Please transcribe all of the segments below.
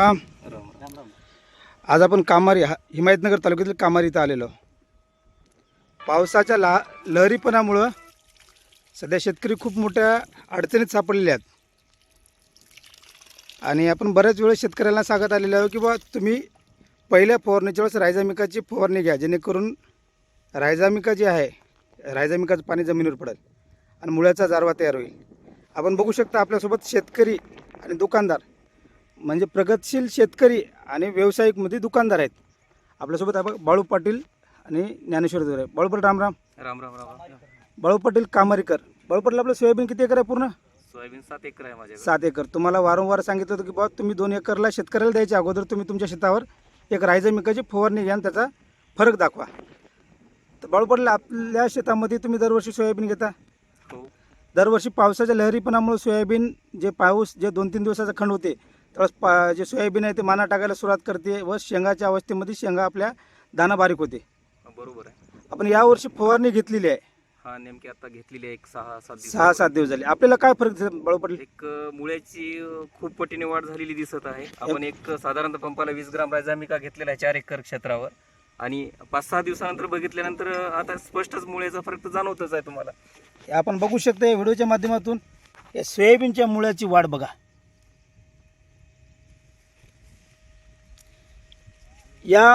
राम. आज आपण कामारी हा- हिमायतनगर तालुक्यातील कामारी इथं आलेलो. पावसाच्या ला लहरीपणामुळं सध्या शेतकरी खूप मोठ्या अडचणीत सापडलेले आहेत. आणि आपण बऱ्याच वेळेस शेतकऱ्यांना सांगत आलेलो आहोत की बा तुम्ही पहिल्या फवारणीच्या वेळेस रायझामिकाची फवारणी घ्या जेणेकरून रायझामिका जी आहे रायझामिकाचं पाणी जमिनीवर पडेल आणि मुळ्याचा जारवा तयार होईल. आपण बघू शकता आपल्यासोबत शेतकरी आणि दुकानदार म्हणजे प्रगतशील शेतकरी आणि व्यावसायिकमध्ये दुकानदार आहेत. आपल्यासोबत आपण बाळू पाटील आणि ज्ञानेश्वर दुरे. बाळू पाटील राम राम. राम राम राम. बाळू पाटील कामारीकर. बाळू पाटील आपलं सोयाबीन किती एकर आहे पूर्ण? सोयाबीन सात एकर आहे माझ्याकडे. सात एकर. तुम्हाला वारंवार सांगितलं होतं की बाबा तुम्ही दोन एकरला शेतकऱ्याला द्यायच्या अगोदर तुम्ही तुमच्या शेतावर एक रायझमिकाची फवारणी घ्या आणि त्याचा फरक दाखवा. तर बाळू पाटील आपल्या शेतामध्ये तुम्ही दरवर्षी सोयाबीन घेता? हो. दरवर्षी पावसाच्या लहरीपणामुळे सोयाबीन जे पाऊस जे दोन तीन दिवसाचा खंड होते त्यावेळेस पा जे सोयाबीन आहे ते माना टाकायला सुरुवात करते व शेंगाच्या अवस्थेमध्ये शेंगा आपल्या दाना बारीक होते बरोबर आहे. आपण यावर्षी फवारणी घेतलेली आहे. हा नेमकी आता घेतलेली आहे एक सहा सात दिवस. सहा सात दिवस झाले. आपल्याला काय फरक बाळू पाटील एक अ, मुळ्याची अ, खूप पटीने वाढ झालेली दिसत आहे. आपण एक साधारणतः पंपाला वीस ग्राम राजामिका घेतलेला आहे चार एकर क्षेत्रावर. आणि पाच सहा दिवसानंतर बघितल्यानंतर अ, आता स्पष्टच मुळ्याचा फरक तर जाणवतच आहे तुम्हाला. हे आपण बघू शकता या व्हिडिओच्या माध्यमातून या सोयाबीनच्या मुळ्याची वाढ बघा. या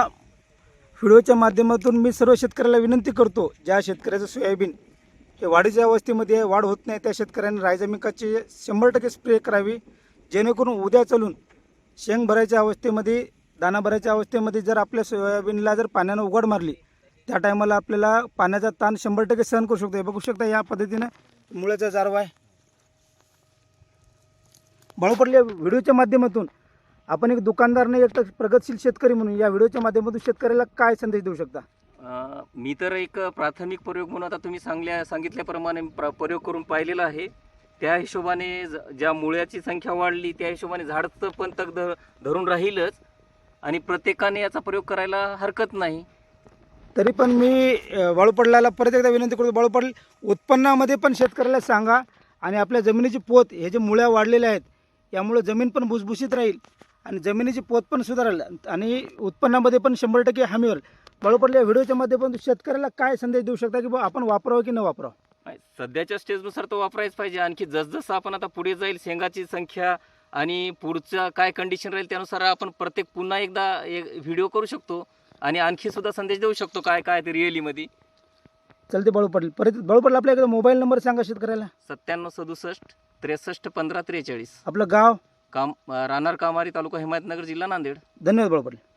व्हिडिओच्या माध्यमातून मी सर्व शेतकऱ्याला विनंती करतो ज्या शेतकऱ्याचं सोयाबीन हे वाढीच्या अवस्थेमध्ये वाढ होत नाही त्या शेतकऱ्यांनी रायजामिकाची शंभर टक्के स्प्रे करावी जेणेकरून उद्या चालून शेंग भरायच्या अवस्थेमध्ये दाणा भरायच्या अवस्थेमध्ये जर आपल्या सोयाबीनला जर पाण्यानं उघड मारली त्या टायमाला आपल्याला पाण्याचा ताण शंभर टक्के सहन करू शकतो बघू शकता या पद्धतीनं मुळाचा जारवा आहे. बळपडल्या व्हिडिओच्या माध्यमातून आपण एक दुकानदार नाही एक प्रगतशील शेतकरी म्हणून या व्हिडिओच्या माध्यमातून शेतकऱ्याला काय संदेश देऊ शकता? अ, मी तर एक प्राथमिक प्रयोग म्हणून आता तुम्ही सांगल्या सांगितल्याप्रमाणे प्र- प्रयोग करून पाहिलेला आहे. त्या हिशोबाने ज- ज्या मुळ्याची संख्या वाढली त्या हिशोबाने झाडचं पण तग धर धरून राहीलच. आणि प्रत्येकाने याचा प्रयोग करायला हरकत नाही. तरी पण मी अ, बाळू पडलाला परत एकदा विनंती करतो बाळू पडल उत्पन्नामध्ये पण शेतकऱ्याला सांगा. आणि आपल्या जमिनीची पोत हे जे मुळ्या वाढलेल्या आहेत यामुळे जमीन पण भुसभुशीत राहील. आणि जमिनीची पोत पण सुधारेल. आणि उत्पन्नामध्ये पण शंभर टक्के हमी होईल. बाळू पडले या व्हिडिओच्या माध्यमातून शेतकऱ्याला काय संदेश देऊ शकता की बा आपण वापरावं की न वापरावं? नाही, सध्याच्या स्टेजनुसार तो वापरायच पाहिजे. आणखी जसजसं आपण आता पुढे जाईल शेंगाची संख्या आणि पुढचं काय कंडिशन राहील त्यानुसार आपण प्रत्येक पुन्हा एकदा एक व्हिडिओ करू शकतो. आणि आणखी सुद्धा संदेश देऊ शकतो काय काय ते रिअलीमध्ये चलते बाळू पडल परत बाळू पडल आपल्या एकदा मोबाईल नंबर सांगा शेतकऱ्याला. सत्त्याण्णव सदुसष्ट त्रेसष्ट पंधरा त्रेचाळीस. आपलं गाव? काम राहणार कामारी तालुका हिमायतनगर जिल्हा नांदेड. धन्यवाद बळपडले